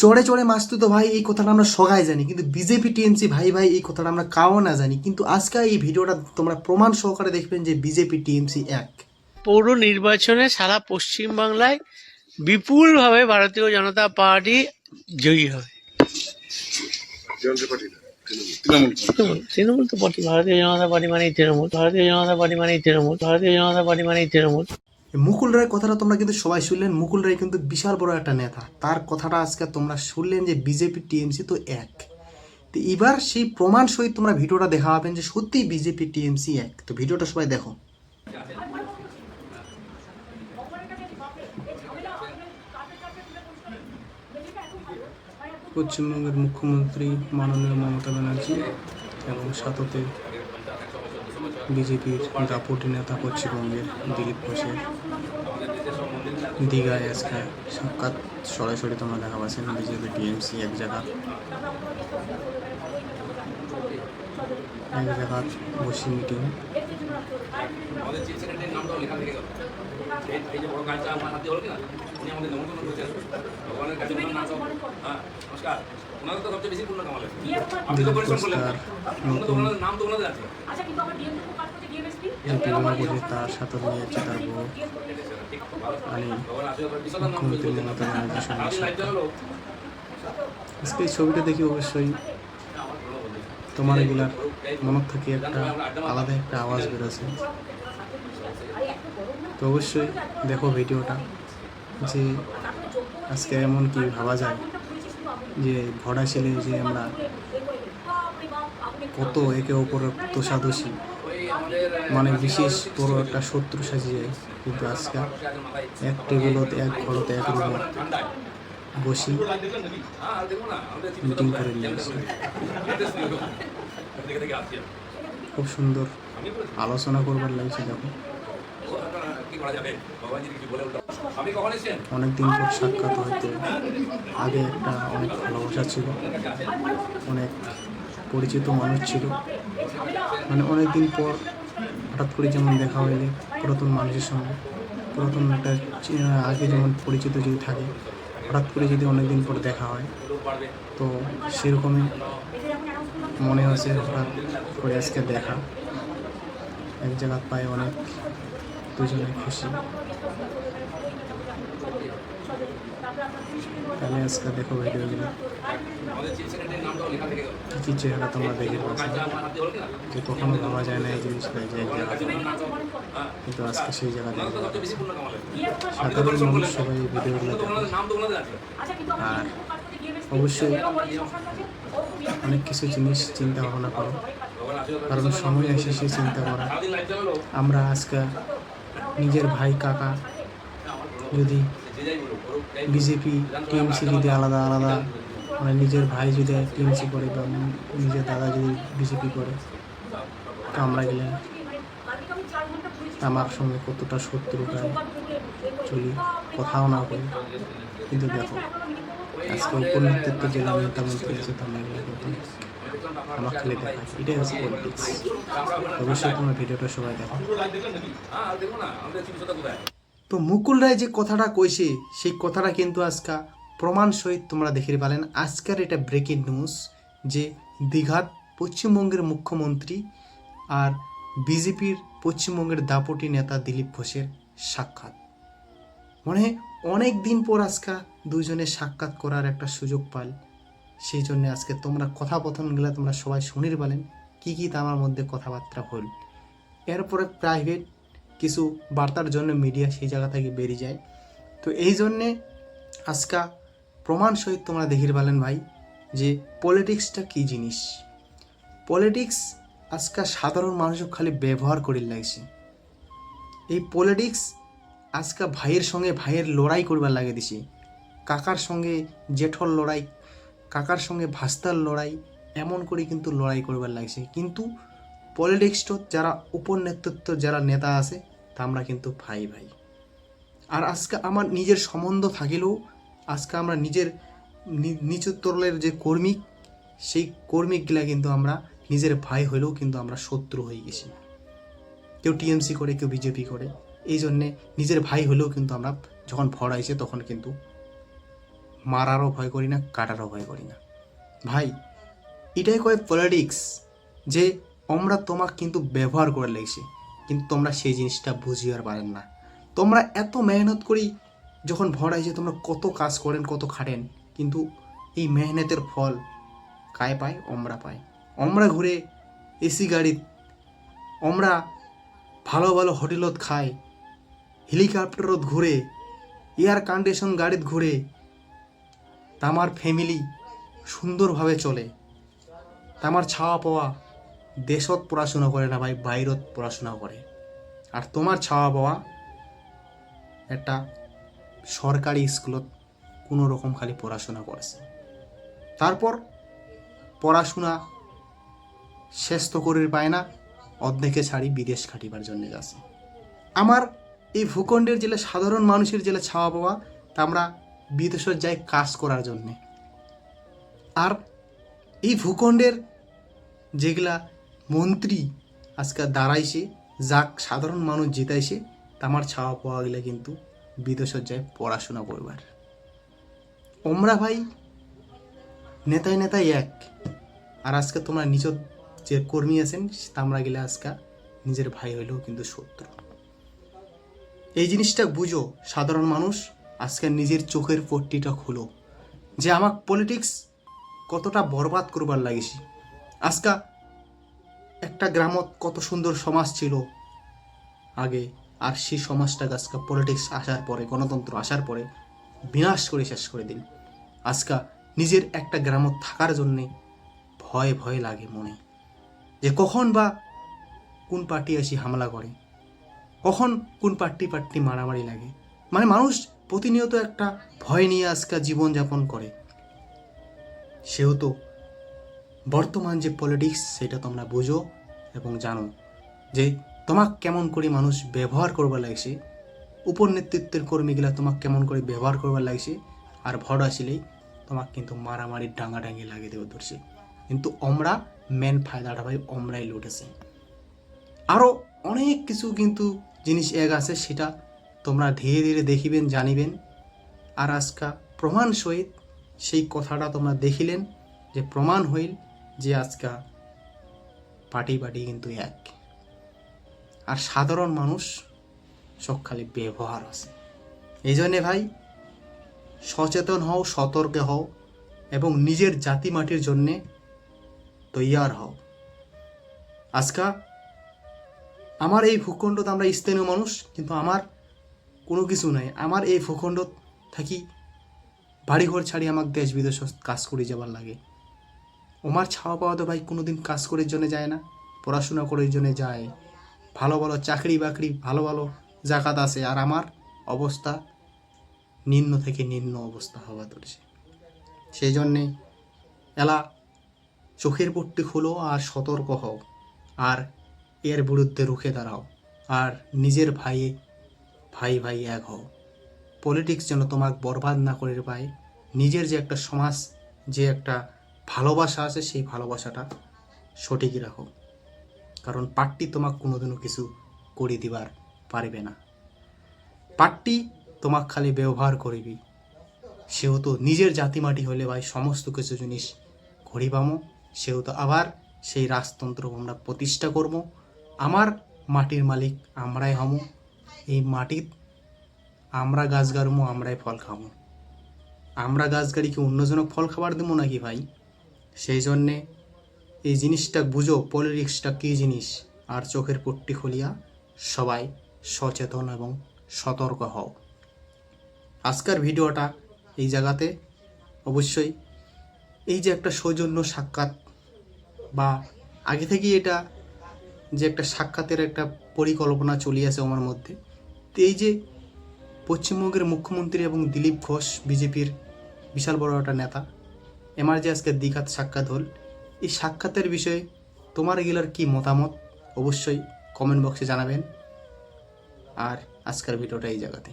চড়ে চড়ে মাসতু তো ভাই এই কথাটা আমরা সবাই জানি। কিন্তু বিজেপি টিএমসি ভাই ভাই এই কথাটা আমরা কাও না জানি। কিন্তু আজকে এই ভিডিওটা তোমরা প্রমাণ সহকারে দেখবেন যে বিজেপি টিএমসি এক। পৌর নির্বাচনে সারা পশ্চিমবাংলায় বিপুলভাবে ভারতীয় জনতা পার্টি জয়ী হবে। তৃণমূল তৃণমূল তো পার্টি। ভারতীয় জনতা পার্টি মানেই তৃণমূল। ভারতীয় জনতা পার্টি মানেই তৃণমূল। ভারতীয় জনতা পার্টি মানেই তৃণমূল। মুকুল রায় কথাটা তোমরা কিন্তু সবাই শুনলেন। মুকুল রায় কিন্তু বিশাল বড় একটা নেতা। তার কথাটা আজকে তোমরা শুনলেন যে বিজেপি, টিএমসি তো এক। তো এবার সেই প্রমাণ সহিত তোমরা ভিডিওটা দেখা পাবেন যে সত্যি বিজেপি, টিএমসি এক। তো ভিডিওটা সবাই দেখো। পশ্চিমবঙ্গের মুখ্যমন্ত্রী মাননীয় মমতা ব্যানার্জি এবং সাথতে বিজেপির দাপটি নেতা পশ্চিমবঙ্গের দিলীপ ঘোষের দীঘায় আজকে সাক্ষাৎ। সরাসরি তোমরা দেখা পাচ্ছেন বিজেপি, টিএমসি এক জায়গা এক জায়গা বসে মিটিং আমাদের চিফ সেক্রেটারির নামটাও লেখা থেকে গেল এই যে বড় কাজটা আমার হাতে হলো কিনা উনি আমাদের নেমন্তন্ন করেছেন। ভগবানের কাছে ওনার নাম হ্যাঁ নমস্কার। ওনাদের তো সবচেয়ে বেশি পূর্ণ কামাল আপনি তো পরিশ্রম করলেন তার ওনাদের ওনাদের নাম তো ওনাদের আছে। আচ্ছা কিন্তু আমার ডিএম তো কাজ করছে ডিএমএসপি তার সাথে নিয়ে যাচ্ছে তার বউ। আজকে ছবিটা দেখি অবশ্যই। তোমার এগুলার মনের থেকে একটা আলাদা একটা আওয়াজ বেরোছে। তো অবশ্যই দেখো ভিডিওটা যে আজকে এমন কি ভাবা যায় যে ভরা ছেলে যে আমরা কত একে অপর তোষাদোষী মানে বিশেষ বড় একটা শত্রু সাজিয়ে কিন্তু আজকে এক টেবিলত, এক ঘরতে এক রুমে। ঠান্ডায় বসি। মিটিং করে নিয়ে আসি। দেখে দেখে আসছি খুব সুন্দর। আলোচনা করবার লাগছে, দেখো। অনেকদিন পর সাক্ষাৎ হয়তো আগে একটা অনেক ভালোবাসা ছিল। অনেক পরিচিত মানুষ ছিল। মানে অনেক দিন পর হঠাৎ করে যেমন দেখা হইলে পুরাতন মানুষের সঙ্গে। পুরাতন একটা আগে যেমন পরিচিত যদি থাকে হঠাৎ করে যদি অনেকদিন পর দেখা হয়, তো সেরকমই মনে হয়েছে হঠাৎ করে আজকে দেখা। এক জায়গা পায়ে অনেক দুজনে খুশি। তাহলে আজকে দেখো ভিডিওগুলো কী কী চেহারা তোমরা দেখে পাচ্ছ যে কখনো ভাবা যায় না এই জিনিসটা যে জায়গা কিন্তু আজকে সেই জায়গা ওনাদের দেখে। তো সবচেয়ে বেশি সাধারণ মানুষ সবাই ভিডিওগুলো আর অবশ্যই অনেক কিছু জিনিস চিন্তা ভাবনা করো। কারণ সময় এসে সে চিন্তা করা আমরা আজকে নিজের ভাই কাকা যদি বিজেপি টিএমসি যদি আলাদা আলাদা মানে নিজের ভাই যদি টিএমসি করে বা নিজের দাদা যদি বিজেপি করে আমরা গেলে আমার সঙ্গে কতটা শত্রুতায় চলি, কথাও না বলি। কিন্তু দেখো, আজকে উপর নেতৃত্ব জেলা নেতা মন্ত্রী আছে তো আমরা এগুলো করতে আমার খালি দেখা। এটাই হচ্ছে পলিটিক্স অবশ্যই তোমরা ভিডিওটা সবাই দেখো। তো মুকুল রায় যে কথাটা কইছে, সেই কথাটা কিন্তু আজকা প্রমাণ সহিত তোমরা দেখে পালেন আজকের এটা ব্রেকিং নিউজ যে দীঘাত পশ্চিমবঙ্গের মুখ্যমন্ত্রী আর বিজেপির পশ্চিমবঙ্গের দাপটি নেতা দিলীপ ঘোষের সাক্ষাৎ। মানে অনেক দিন পর আজকা দুজনে সাক্ষাৎ করার একটা সুযোগ পাল সেই জন্য আজকে তোমরা কথাপথনগুলো তোমরা সবাই শুনির পালেন কী কী আমার মধ্যে কথাবার্তা হল এরপরে প্রাইভেট কিছু বার্তার জন্য মিডিয়া সেই জায়গা থেকে বেরিয়ে যায়। তো এই জন্যে আজকা প্রমাণ সহিত তোমরা দেখির পালেন ভাই যে পলিটিক্সটা কী জিনিস? পলিটিক্স আজকা সাধারণ মানুষও খালি ব্যবহার করি লাগছে। এই পলিটিক্স আজকা ভাইয়ের সঙ্গে ভাইয়ের লড়াই করবার লাগে দিছি। কাকার সঙ্গে জেঠর লড়াই, কাকার সঙ্গে ভাস্তার লড়াই, এমন করে কিন্তু লড়াই করবার লাগছে। কিন্তু পলিটিক্সটা যারা উপর নেতৃত্ব, যারা নেতা আছে তা আমরা কিন্তু ভাই ভাই। আর আজকে আমার নিজের সম্বন্ধ থাকিলেও, আজকে আমরা নিজের নিচু তরলের যে কর্মী, সেই কর্মীগুলা কিন্তু আমরা নিজের ভাই হলেও কিন্তু আমরা শত্রু হয়ে গেছি। কেউ টিএমসি করে, কেউ বিজেপি করে। এই জন্যে নিজের ভাই হলেও কিন্তু আমরা যখন ভর তখন কিন্তু মারারও ভয় করি না, কাটারও ভয় করি না। ভাই, এটাই কয় পলিটিক্স যে আমরা তোমাকে কিন্তু ব্যবহার করে লেগেছি। কিন্তু তোমরা সেই জিনিসটা বুঝিয়ে পারেন না। তোমরা এত মেহনত করি যখন ভর যে তোমরা কত কাজ করেন, কত খাটেন, কিন্তু এই মেহনতের ফল কায় পায়? আমরা পাই আমরা ঘুরে এসি গাড়ি আমরা ভালো ভালো হোটেলত খাই হেলিকপ্টারত ঘুরে এয়ার কন্ডিশন গাড়িত ঘুরে তামার ফ্যামিলি সুন্দরভাবে চলে। তামার ছাওয়া পাওয়া দেশত পড়াশোনা করে না ভাই, বাইরত পড়াশোনা করে। আর তোমার ছাওয়া পাওয়া একটা সরকারি স্কুলত কোনো রকম খালি পড়াশোনা করেছে। তারপর পড়াশোনা শেষ তো করে পায় না, অর্ধেকে ছাড়ি বিদেশ খাটিবার জন্য যাচ্ছে। আমার এই ভূখণ্ডের জেলে, সাধারণ মানুষের জেলে ছাওয়া পাওয়া, তা আমরা বিদেশত যাই কাজ করার জন্যে। আর এই ভূখণ্ডের যেগুলা মন্ত্রী আজকে দাঁড়াইছে, যাক, সাধারণ মানুষ জিতাইছে, তামার ছাওয়া পাওয়া গেলে কিন্তু বিদেশত যায় পড়াশোনা করবার। ওমরা ভাই, নেতায় নেতাই এক, আর আজকে তোমরা নিজ যে কর্মী আছেন, তামরা গেলে আজকে নিজের ভাই হইলেও কিন্তু শত্রু। এই জিনিসটা বুঝো, সাধারণ মানুষ আজকে নিজের চোখের পট্টিটা খুলো, যে আমার পলিটিক্স কতটা বরবাদ করবার লাগিছি। আজকা একটা গ্রামত কত সুন্দর সমাজ ছিল আগে, আর সেই সমাজটাকে আজকে পলিটিক্স আসার পরে, গণতন্ত্র আসার পরে বিনাশ করে শেষ করে দিল। আজকা নিজের একটা গ্রামত থাকার জন্যে ভয় ভয় লাগে মনে। যে কখন বা কোন পার্টি আসি হামলা করে, কখন কোন পার্টি পার্টি মারামারি লাগে। মানে মানুষ প্রতিনিয়ত একটা ভয় নিয়ে আজকে জীবনযাপন করে। সেহেতু বর্তমান যে পলিটিক্স সেটা তোমরা বুঝো এবং জানো যে তোমাক কেমন করে মানুষ ব্যবহার করবার লাগছে, উপর নেতৃত্বের কর্মীগুলা তোমাক কেমন করে ব্যবহার করবার লাগছে, আর ভর আসিলেই তোমাক কিন্তু মারামারির ডাঙ্গাডাঙ্গি লাগিয়ে দেবে ধরছে। কিন্তু আমরা মেন ফায়দাটা ভাই আমরাই লুটেছে। আরও অনেক কিছু কিন্তু জিনিস এক আছে, সেটা তোমরা ধীরে ধীরে দেখিবেন, জানিবেন। আর আজকা প্রমাণ সহিত সেই কথাটা তোমরা দেখিলেন যে প্রমাণ হইল যে আজকা পার্টি পার্টি কিন্তু এক। আর সাধারণ মানুষ সব খালি ব্যবহার আছে। এই জন্যে ভাই, সচেতন হও, সতর্ক হও এবং নিজের জাতি মাটির জন্যে তৈয়ার হও। আজকা আমার এই ভূখণ্ডত আমরা স্থানীয় মানুষ, কিন্তু আমার কোনো কিছু নাই। আমার এই ভূখণ্ডত থাকি বাড়িঘর ছাড়ি আমাকে দেশ বিদেশ কাজ করে যাবার লাগে। ওমার ছাওয়া পাওয়া তো ভাই কোনোদিন কাজ করার জন্য যায় না, পড়াশোনা করার জন্য যায়। ভালো ভালো চাকরি বাকরি, ভালো ভালো জাকাত আছে। আর আমার অবস্থা নিম্ন থেকে নিম্ন অবস্থা হওয়া ধরছে। সেই জন্যে এলা চোখের পট্টি খোলো আর সতর্ক হও, আর এর বিরুদ্ধে রুখে দাঁড়াও, আর নিজের ভাইয়ে ভাই ভাই এক হও। পলিটিক্স যেন তোমাকে বরবাদ না করে পায়, নিজের যে একটা সমাজ, যে একটা ভালোবাসা আছে, সেই ভালোবাসাটা সঠিকই রাখো। কারণ পার্টি তোমাকে কোনোদিনও কিছু করে দিবার পারবে না। পার্টি তোমাক খালি ব্যবহার করিবি। সেহেতু নিজের জাতি মাটি হলে ভাই সমস্ত কিছু জিনিস ঘড়িবামো সেহেতু আবার সেই রাজতন্ত্র আমরা প্রতিষ্ঠা করব। আমার মাটির মালিক আমরাই হমো। এই মাটির আমরা গাছ গাড়মো আমরাই ফল খাব। আমরা গাছ গাড়ি কি অন্যজনক ফল খাবার দেবো নাকি ভাই? সেই জন্যে এই জিনিসটা বুঝো পলিটিক্সটা কী জিনিস? আর চোখের পট্টি খুলিয়া সবাই সচেতন এবং সতর্ক হও। আজকের ভিডিওটা এই জায়গাতে। অবশ্যই এই যে একটা সৌজন্য সাক্ষাৎ বা আগে থেকেই এটা যে একটা সাক্ষাতের একটা পরিকল্পনা চলে আসে আমার মধ্যে, তো এই যে পশ্চিমবঙ্গের মুখ্যমন্ত্রী এবং দিলীপ ঘোষ, বিজেপির বিশাল বড় একটা নেতা এমার যে আজকে দীঘাত সাক্ষাৎ হল। এই সাক্ষাতের বিষয়ে তোমার এগুলোর কি মতামত? অবশ্যই কমেন্ট বক্সে জানাবেন। আর আজকের ভিডিওটা এই জায়গাতে